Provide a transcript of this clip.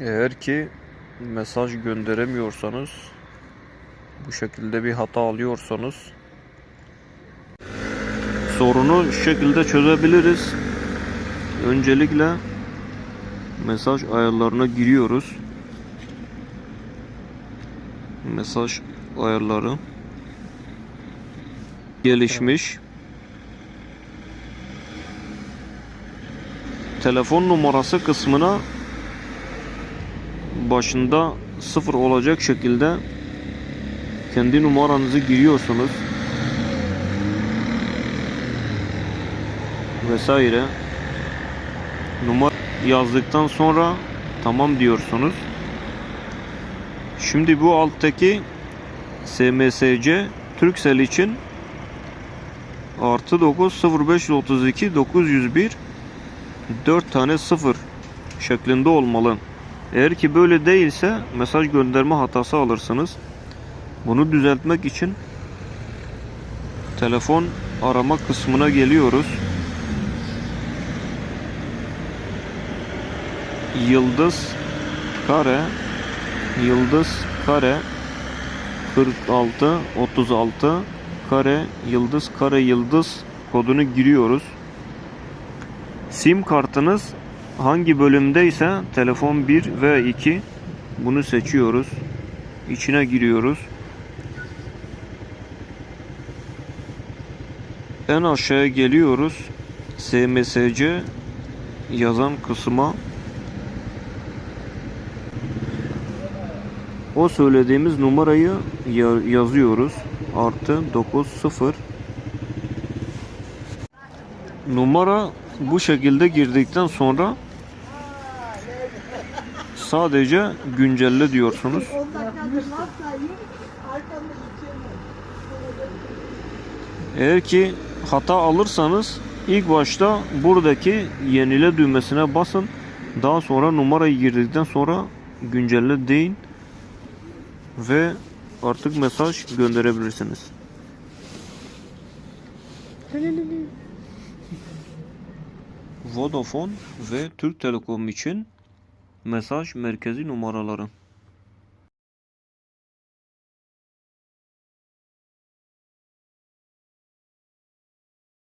Eğer ki mesaj gönderemiyorsanız bu şekilde bir hata alıyorsanız sorunu şu şekilde çözebiliriz. Öncelikle mesaj ayarlarına giriyoruz. Mesaj ayarları gelişmiş. Telefon numarası kısmına başında sıfır olacak şekilde kendi numaranızı giriyorsunuz. Vesaire. Numara yazdıktan sonra tamam diyorsunuz. Şimdi bu alttaki SMSC Turkcell için artı 9 0532 901 4 tane 0 şeklinde olmalı. Eğer ki böyle değilse mesaj gönderme hatası alırsınız. Bunu düzeltmek için telefon arama kısmına geliyoruz. Yıldız kare yıldız kare 46 36 kare yıldız kare yıldız kodunu giriyoruz. Sim kartınız hangi bölümdeyse telefon 1 ve 2 bunu seçiyoruz. İçine giriyoruz. En aşağıya geliyoruz. SMSC yazan kısma o söylediğimiz numarayı ya- yazıyoruz. Artı 90 Numara bu şekilde girdikten sonra sadece güncelle diyorsunuz. 10 dakikadır hastayım. Arkamda içiyorum. Eğer ki hata alırsanız ilk başta buradaki yenile düğmesine basın. Daha sonra numarayı girdikten sonra güncelle deyin ve artık mesaj gönderebilirsiniz. Vodafone ve Türk Telekom için mesaj merkezi numaraları